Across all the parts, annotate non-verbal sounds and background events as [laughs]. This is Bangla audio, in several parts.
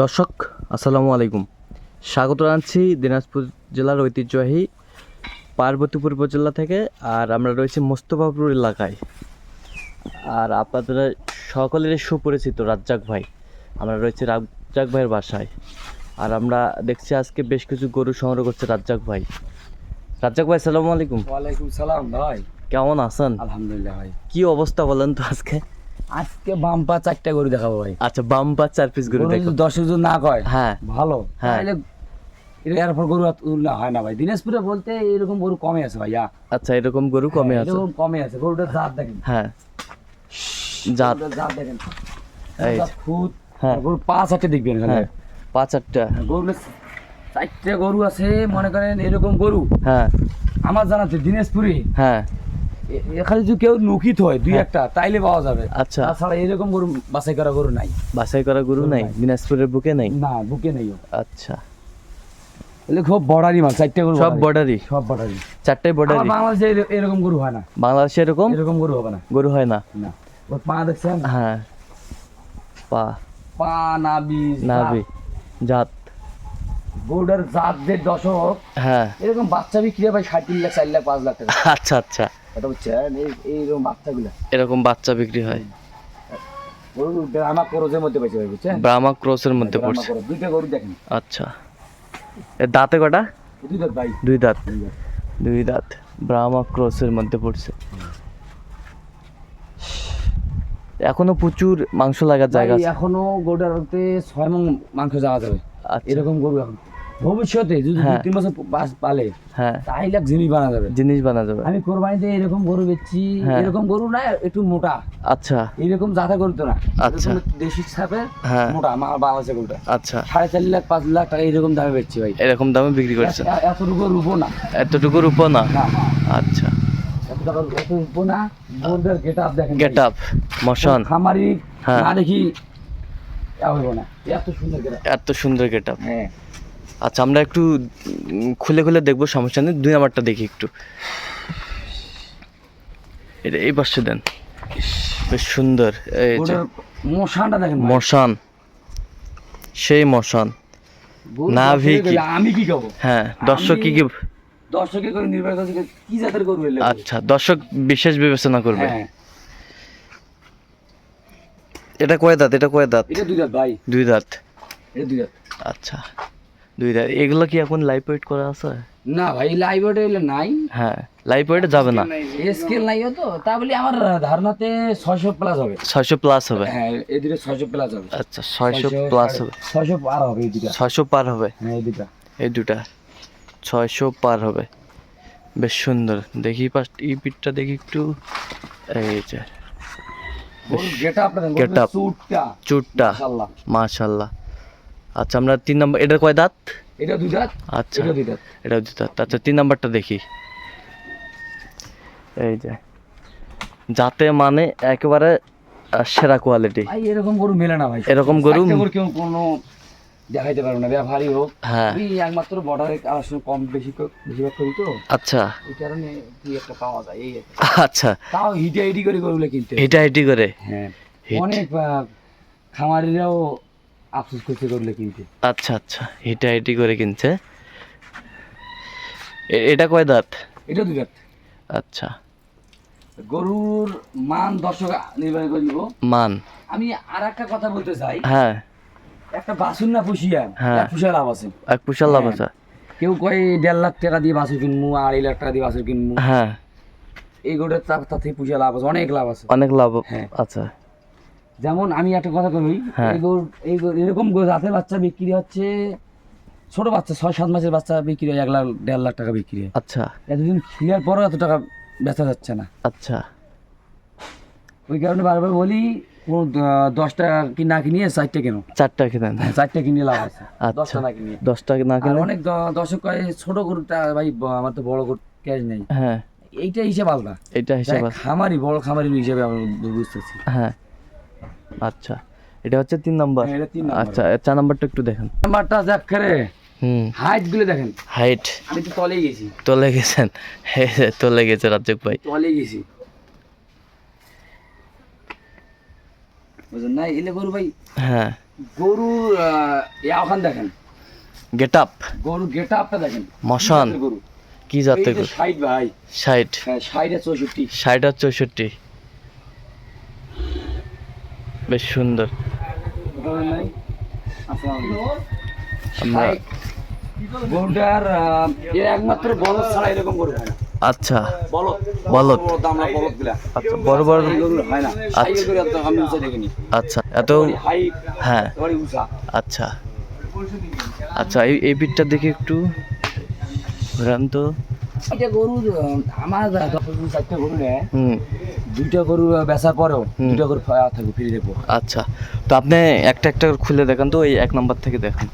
দর্শক আসসালামু আলাইকুম। স্বাগত জানাচ্ছি দিনাজপুর জেলার ঐতিহ্যবাহী পার্বতীপুর উপজেলা থেকে আর আমরা রয়েছি মোস্তফাপুর এলাকায়। আর আপনাদের সকলেরই সুপরিচিত রাজ্জাক ভাই। আমরা রয়েছি রাজ্জাক ভাইয়ের বাসায়। আর আমরা দেখছি আজকে বেশ কিছু গরু সংগ্রহ করছে রাজ্জাক ভাই। রাজ্জাক ভাই সালামু আলাইকুম। ওয়ালাইকুম সালাম ভাই। কেমন আছেন? আলহামদুলিল্লাহ ভাই। কি অবস্থা বলেন তো আজকে? আজকে বাম্পা চারটা গরু দেখাবো ভাই। আচ্ছা চার পিস গরু দেখো দশ না কয় হ্যাঁ। ভালো। হ্যাঁ। এরপর গরু হয় না ভাই। দিনাজপুরে বলতে এরকম গরু কমে আছে ভাইয়া। আচ্ছা এরকম গরু কমে হ্যাঁ, আছে। এরকম কমে আছে। গরুটার জাত দেখেন। হ্যাঁ। জাত। জাত দেখেন। এই খুদ হ্যাঁ। গরু পাঁচ একটা দেখবেন এখানে। হ্যাঁ পাঁচ আটটা গরু চারটে গরু আছে মনে করেন এরকম গরু। হ্যাঁ। আমার জানাতে দিনাজপুরে হ্যাঁ। এখানে যদি কেউ নুকিত হয় দুই হ্যাঁ। একটা তাইলে পাওয়া যাবে। আচ্ছা। তাছাড়া এরকম গরু বাছাই করা গরু নাই। বাছাই করা গরু নাই। দিনাজপুরের বুকে নাই? না বুকে নেই। আচ্ছা। এগুলো খুব বর্ডারি মাল চারটে গরু সব বর্ডারি। সব বর্ডারি। চারটাই আমার বাংলাদেশে এরকম গরু হয় না। বাংলাদেশে এরকম? এরকম গরু হবে না। গরু হয় না? না। ওর পা দেখছেন? হ্যাঁ। পা। পা নাবি নাভি। জাত। বোর্ডার জাত যে দশক হ্যাঁ। এরকম বাচ্চা বিক্রি হয় ষাট তিন লাখ চার লাখ পাঁচ লাখ টাকা। আচ্ছা আচ্ছা। এটা বুঝছেন এই- এইরকম বাচ্চাগুলো। এরকম বাচ্চা বিক্রি হয়। গরু ড্রামা মধ্যে পেয়েছে ভাই বুঝছেন? ব্রাহ্মা ক্রসের মধ্যে পড়ছে। দুইটা গরু দেখেন। আচ্ছা। এর দাঁতে কটা? ভাই। দুই দাঁত। দুই দাঁত। ব্রাহ্মা ক্রসের মধ্যে পড়ছে। এখনও প্রচুর মাংস লাগার জায়গা আছে। এখনও গরুটাতে ছয় মন মাংস যাওয়া যাবে। আচ্ছা। এরকম গরু এখন। ভবিষ্যতে যদি দুই হ্যাঁ। তিন বছর পাস- পালে হ্যাঁ। জিনিস বানা যাবে। জিনিস বানা যাবে। আমি কোরবানিতে এরকম গরু বেচছি হ্যাঁ। এরকম গরু না একটু মোটা। আচ্ছা। এরকম জাতা গরু তো না। আচ্ছা। দেশি ছাপের মোটা আমার বাংলাদেশের গরুটা। আচ্ছা। সাড়ে চার লাখ পাঁচ লাখ টাকা এরকম দামে বেচছি ভাই। এরকম দামে বিক্রি করছেন এত- এতটুকু রূপো না। এতটুকু রূপো না? আচ্ছা। এত রূপো না গরুটার গেট আপ দেখেন। গেট আপ মশান খামারি। না দেখি না। এত সুন্দর গেট এত সুন্দর গেট আপ হ্যাঁ। আচ্ছা আমরা একটু খুলে খুলে দেখব সমস্যা নেই। দুই নাম্বারটা দেখি একটু। এটা এই পাশে দেন। বেশ সুন্দর। এই যে মশানটা দেখেন মশান। সেই মশান। নাভি কি? আমি কি খাব? হ্যাঁ দর্শক কি কি দর্শকের করে নির্ভর করছে কি জাতের এলে আচ্ছা দর্শক বিশেষ বিবেচনা করবে। হ্যাঁ। এটা কয় দাঁত? এটা কয় দাঁত? এটা দুই দাঁত ভাই। দুই দাঁত। এটা দুই দাঁত। আচ্ছা। দুই দাঁত এগুলো কি এখন লাইভ ওয়েট করা আছে? না ভাই লাইভ ওয়েট নাই। হ্যাঁ লাইভ ওয়েটে যাবে না। স্কেল নাই তো। তা বলি আমার ধারণাতে ছয়শো প্লাস হবে। ছয়শো প্লাস হবে? হ্যাঁ এই দুটো ছয়শো প্লাস হবে। আচ্ছা ছয়শো প্লাস হবে। ছয়শো পার হবে এই দুটা। ছয়শো পার হবে? হ্যাঁ এই দুটা। এই দুটা। ছয়শো পার হবে। বেশ সুন্দর। দেখি পাশ এই পিঠটা দেখি একটু। এই যে। আপনাদের Get up. সুটটা চুটটা। মাশাআল্লাহ। মাশাল্লাহ আচ্ছা আমরা তিন নম্বর এটা কয় দাঁত? এটা দুই দাঁত। আচ্ছা এটা দুই দাঁত। এটা দুই দাঁত। আচ্ছা তিন নাম্বারটা দেখি। এই যে যাতে মানে একেবারে সেরা কোয়ালিটি ভাই এরকম গরু মেলে না ভাই। এরকম গরু- কেউ কোনো দেখাইতে পারবে না। ব্যাপারই হোক। হ্যাঁ। একমাত্র বর্ডারে আসলে কম বেশি বেশিরভাগ করি তো। আচ্ছা। এই কারণে কি একটা পাওয়া যায় এই আচ্ছা। তাও হিটে হিটি করে গরুগুলো কিনতে। এটা এটি করে? হ্যাঁ। অনেক খামারিরাও আফসোস করতে করলে কিনতে। আচ্ছা আচ্ছা এটা এটি করে কিনছে। এটা কয় দাঁত? এটা দুই দাঁত। আচ্ছা। গরুর মান দর্শক নির্বাচন করে নিব। মান? আমি আর একটা কথা বলতে চাই। হ্যাঁ। একটা বাসুর না পুষিয়া? হ্যাঁ। পুষিয়া লাভ আছে। এক কুশাল লাভ হ্যাঁ। আছে। কেউ কয় দেড় লাখ টাকা দিয়ে বাছুর কিনবো আড়াই লাখ টাকা দিয়ে বাছুর কিনবো। হ্যাঁ। এই গরুটার তার তার থেকে লাভ আছে অনেক লাভ আছে। অনেক লাভ। আচ্ছা যেমন আমি একটা কথা কই হ্যাঁ। এই গরু এই এরকম গরু রাতের বাচ্চা বিক্রি হচ্ছে ছোট বাচ্চা ছয় সাত মাসের বাচ্চা বিক্রি হয় এক লাখ দেড় লাখ টাকা বিক্রি হয়। আচ্ছা। এতদিন খিলার পরও এত টাকা বেচা যাচ্ছে না। আচ্ছা। ওই কারণে বারবার বলি কোনো দশটা কি না কিনিয়ে চারটে কেন। চারটা কিনেন চারটে কিনে লাভ আছে আচ্ছা। দশটা না কিনিয়ে। দশটা না কিনে? অনেক দ- দর্শক কয় ছোট গরুটা ভাই আমার তো বড় গরু ক্যাশ নেই। হ্যাঁ। এইটা হিসেব আলাদা। এটা হিসাব খামারি বড় খামারি হিসাবে আমি বুঝতেছি। হ্যাঁ। আচ্ছা এটা হচ্ছে তিন নম্বর। হ্যাঁ, এটা তিন নাম্বার। আচ্ছা চার নাম্বারটা একটু দেখেন। নাম্বারটা যাক করে হুম। হাইটগুলো দেখেন। হাইট আমি তো তলে গেছি। তোলে গেছেন? এই যে তোলে গেছে রাজ্জাক ভাই। তলে গেছি। বুঝলেন না? এলে গরু ভাই হ্যাঁ। ওখান দেখেন। গেট আপ গরু গেট আপটা দেখেন। মশান। গরু? কি জাতের গরু? ভাই। ষাট। হ্যাঁ ষাট আর চৌষট্টি। ষাট আর চৌষট্টি। বেশ সুন্দর। গরুটার একমাত্র বলদ ছাড়া এরকম গরু হয় না। আচ্ছা বলদ। বলদ। বড় বলদগুলা আচ্ছা বড় বড় এই হয় না। সাইকেল আমি উঁচা দেখিনি। আচ্ছা এত হাইট হ্যাঁ। আচ্ছা। আচ্ছা এই এই পিঠটা দেখি একটু ঘোরান তো। এটা গরু আমার চারটে গরু নেয় দুইটা গরু বেচার পরেও। দুইটা গরু থাকবে ফিরে দেবো। আচ্ছা। তো আপনি একটা একটা খুলে দেখান তো এই এক নাম্বার থেকে দেখান।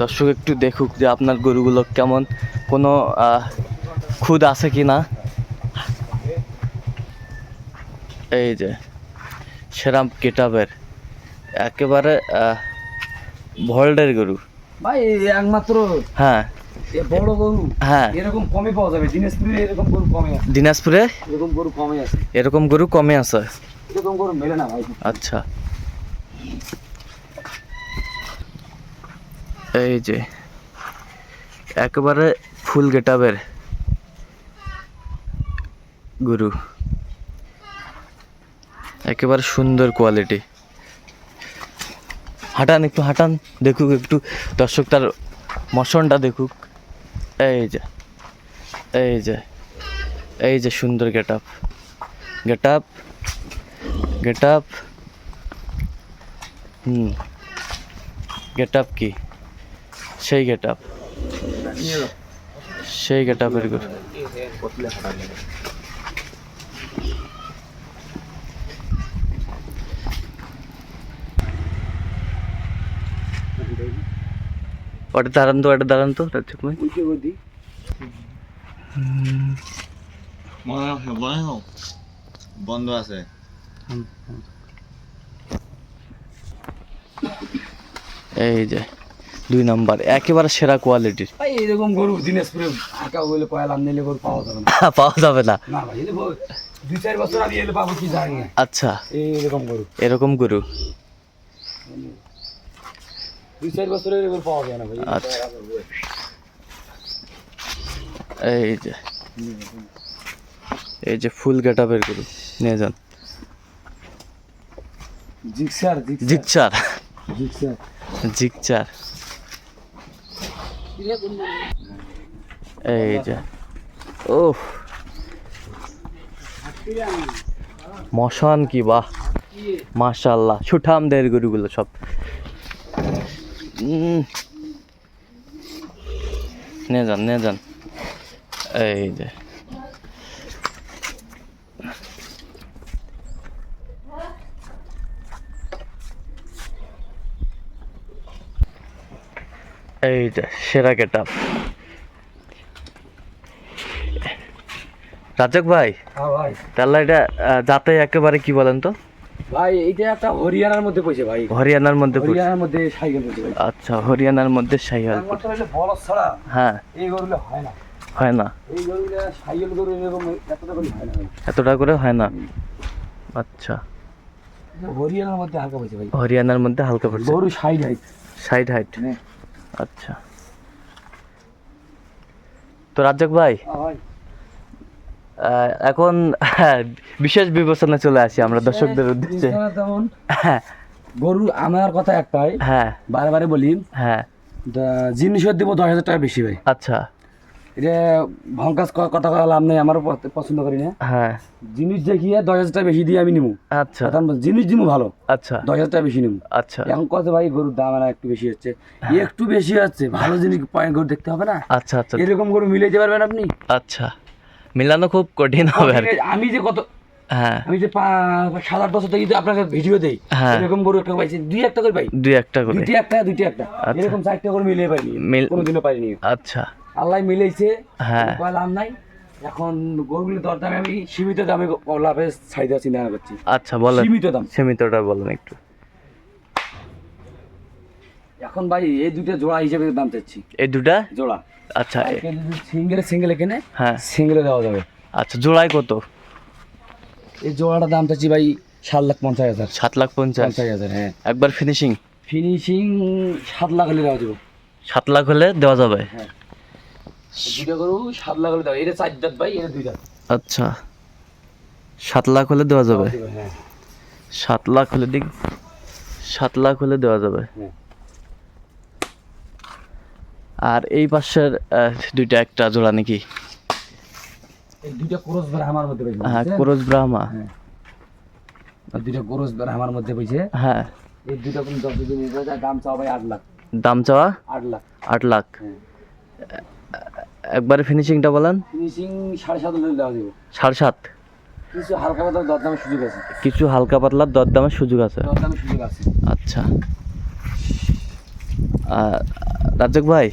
দর্শক একটু দেখুক যে আপনার গরুগুলো কেমন কোনো খুদ আছে কি না? এই যে সেরাম কেটাবের একেবারে ভল্ডের গরু। ভাই একমাত্র হ্যাঁ। বড় গরু হ্যাঁ। এরকম কমে পাওয়া যাবে। দিনাজপুরে এরকম গরু কমে আছে। দিনাজপুরে? এরকম গরু কমে আছে। এরকম গরু কমে আছে? এরকম গরু মেলে না ভাই। আচ্ছা। এই যে একেবারে ফুল গেটাবের গরু। একেবারে সুন্দর কোয়ালিটি হাঁটান একটু হাঁটান দেখুক একটু দর্শক তার মশনটা দেখুক। এই যে এই যে এই যে সুন্দর get up get up get up hmm get up কি? সেই গেট আপ সেই গেট আপের গরু ওটা দাঁড়ান তো ওটা দাঁড়ান তো রাজ্জাক ভাই হয় বন্ধ আছে। এই যে দুই নাম্বার একেবারে সেরা কোয়ালিটির ভাই এরকম গরু দিনাজপুরে হাঁকা বলে কয়লাম নিলে গরু পাওয়া যাবে না। পাওয়া যাবে না। না ভাই দুই চার বছর আমি এলে পাবো কি জানি আচ্ছা। এই এরকম গরু। এরকম গরু। দুই চার বছরের গরু পাওয়া যায় না ভাই আচ্ছা। এই যে এই যে ফুল গেটাপের গরু নিয়ে যান। জিকচার জিক্সার। জিকচার এই যে ও মশান কি বাহ। মাশাল্লাহ ছুটাম দের গরুগুলো সব। নিয়ে যান নিয়ে যান। এই যে। সেরা গেট আপ রাজক ভাই হ্যাঁ ভাই। তাহলে এটা যাতে একেবারে কি বলেন তো? ভাই এইটা একটা হরিয়ানার মধ্যে পড়ছে ভাই। হরিয়ানার মধ্যে হরিয়ানার মধ্যে সাইকেল পড়ছে ভাই। আচ্ছা হরিয়ানার মধ্যে হলে ছাড়া হ্যাঁ। এই গরুগুলো হয় না। হয় না। এই গরুগুলো সাইকেল গরু এরকম এতটা করে হয় না এতটা করে হয় না। আচ্ছা। হরিয়ানার মধ্যে হালকা পড়ছে ভাই। হরিয়ানার মধ্যে হালকা পড়ছে। গরু সাইড হাইট সাইড হাইট হ্যাঁ। আচ্ছা। তো রাজ্জাক ভাই ভাই। আহ, এখন হ্যাঁ, [laughs] বিশেষ বিবেচনা চলে আসি আমরা দর্শকদের উদ্দেশ্যে। হ্যাঁ। গরু আমার কথা একটাই হ্যাঁ। বারে বলি। হ্যাঁ। জিনিসের দিব দশ হাজার টাকা বেশি ভাই। আচ্ছা। এটা ভঙ্কাস কথা কওয়া লাভ নেই আমারও পছন্দ করি না। হ্যাঁ। জিনিস দেখিয়ে দশ হাজার টাকা বেশি দিয়ে আমি নিবো আচ্ছা। জিনিস দিব ভালো। আচ্ছা। দশ হাজার টাকা বেশি নিবো আচ্ছা। এখন কত ভাই গরুর দাম আর একটু বেশি হচ্ছে। একটু বেশি হচ্ছে ভালো জিনিস পয়েন্ট গরু দেখতে হবে না। আচ্ছা আচ্ছা। এরকম গরু মিলে যেতে পারবেন আপনি? আচ্ছা। মিলানো খুব কঠিন হবে আর কি। আমি যে কত হ্যাঁ। আমি যে পা- সাত আট বছর থেকে যে আপনাকে ভিডিও দেই হ্যাঁ। এরকম গরু একটা পাইছি দুই একটা করে পাই। দুই একটা করে। দুইটি একটা দুইটি একটা। আচ্ছা। এরকম চারটে করে মিলিয়ে পাইনি মিল- কোনোদিনও পাইনি। আচ্ছা। আল্লাহ মিলেছে হ্যাঁ। লাভ নাই। এখন গরুগুলো দরদামে আমি সীমিত দামে চাহিদা চিন্তা করছি আচ্ছা বলেন। সীমিত দাম। সীমিতটা বলেন একটু। এখন ভাই এই দুটো জোড়া হিসেবে দাম চাচ্ছি। এই দুটা জোড়া। আচ্ছা সিঙ্গেলে সিঙ্গেলে কিনে হ্যাঁ। সিঙ্গেলে দেওয়া যাবে। আচ্ছা জোড়ায় কত? এই জোড়াটা দাম চাচ্ছি ভাই সাত লাখ পঞ্চাশ হাজার। সাত লাখ পঞ্চাশ? পঞ্চাশ হাজার হ্যাঁ। একবার ফিনিশিং ফিনিশিং সাত লাখ হলে দেওয়া যাবে। সাত লাখ হলে দেওয়া যাবে? হ্যাঁ। দুইটা গরু সাত লাখ হলে দেওয়া এটা চার দাঁত ভাই এটা দুই দাঁত আচ্ছা। সাত লাখ হলে দেওয়া যাবে হ্যাঁ। সাত লাখ হলে দিক সাত লাখ হলে দেওয়া যাবে? হ্যাঁ। আর এই পাশের দুইটা একটা জোড়া নাকি? দুইটা ক্রস মধ্যে হ্যাঁ ব্রাহ্মা। হ্যাঁ। দুইটা ক্রস মধ্যে হ্যাঁ। এই দুইটা কোন দশ দিন দাম চাওয়া ভাই আট লাখ। দাম চাওয়া? আট লাখ। আট লাখ। হ্যাঁ। একবারে ফিনিশিংটা বলেন। ফিনিশিং সাড়ে সাত হলে দেওয়া যাবে। সাড়ে সাত। কিছু হালকা পাতলা দরদামের সুযোগ আছে। কিছু হালকা পাতলার দরদামের সুযোগ আছে। দরদামের সুযোগ আছে। আচ্ছা। আর রাজ্জাক ভাই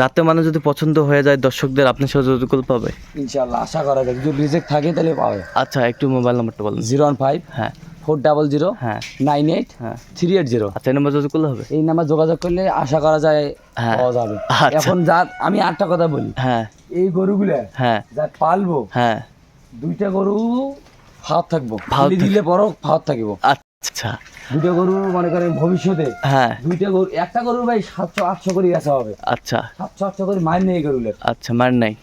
যাতে মানে যদি পছন্দ হয়ে যায় দর্শকদের আপনি সহযোগিতা করতে পাবে ইনশাল্লাহ আশা করা যায়। যদি রিজেক্ট থাকে তাহলে পাবে। আচ্ছা একটু মোবাইল নাম্বারটা বলেন। জিরো ওয়ান ফাইভ হ্যাঁ। ফোর ডাবল জিরো হ্যাঁ। নাইন এইট হ্যাঁ। Three eight zero. আচ্ছা এই নাম্বার যোগাযোগ করলে হবে? এই নাম্বার যোগাযোগ করলে আশা করা যায় হ্যাঁ। পাওয়া যাবে। আচ্ছা। এখন যা আমি আটটা কথা বলি। হ্যাঁ। এই গরুগুলো হ্যাঁ। যা পালবো হ্যাঁ। দুইটা গরু ফাঁদ থাকব। দিলে বড় ফাঁদ থাকিব। আচ্ছা। দুইটা গরু মনে করেন ভবিষ্যতে হ্যাঁ। দুইটা গরু একটা গরু ভাই সাতশো আটশো করে আসা হবে। আচ্ছা। সাতশো আটশো করে মাইন নেই গরুলের আচ্ছা মার নাই।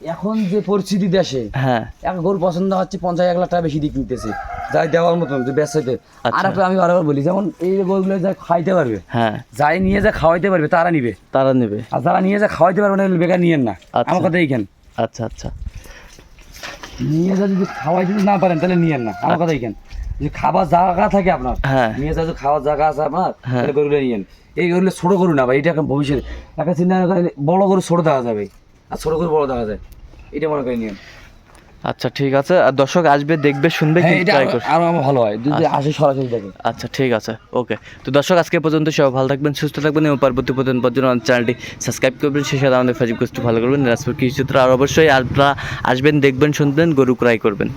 এখন যে পরিস্থিতি দেশে হ্যাঁ। এক গরু পছন্দ হচ্ছে পঞ্চাশ এক লাখ টাকা বেশি দিয়ে কিনতেছে যাই দেওয়ার মতন যে ব্যবসাতে আচ্ছা। আর একটা আমি বারবার বলি যেমন এই গরুগুলো যা খাইতে পারবে হ্যাঁ। যাই নিয়ে যা খাওয়াইতে পারবে তারা নিবে। তারা নেবে। আর যারা নিয়ে যা খাওয়াইতে পারবে না বেকার নিয়েন না। আচ্ছা। আমার কথা এইখান। আচ্ছা আচ্ছা। নিয়ে যা যদি খাওয়াইতে না পারেন তাহলে নিয়েন না। আমার কথা এইখান। যদি খাবার জায়গা থাকে আপনার হ্যাঁ। নিয়ে যা যদি খাওয়ার জায়গা আছে আপনার হ্যাঁ। গরুগুলো নিয়েন এই গরুগুলো ছোট গরু না ভাই এটা এখন ভবিষ্যতে। একটা চিন্তা বড় গরু ছোট দেখা যাবে। আর ছোট গরু বড় দেখা যায়। এটা মনে করে নিয়েন। আচ্ছা ঠিক আছে। আর দর্শক আসবে দেখবে শুনবে কিন্তু ট্রাই আরো- করবে আরও আমার ভালো হয়। যদি আসে সরাসরি দেখে। আচ্ছা ঠিক আছে। ওকে। তো দর্শক আজকে পর্যন্ত সবাই ভালো থাকবেন সুস্থ থাকবেন এবং পরবর্তী পর্যন্ত পর্যন্ত আমাদের চ্যানেলটি সাবস্ক্রাইব করবেন। সেই সাথে আমাদের ফেসবুক পেজটি ভালো করবেন। কৃষি চিত্র আর অবশ্যই আপনারা আসবেন দেখবেন শুনবেন গরু ক্রাই করবেন।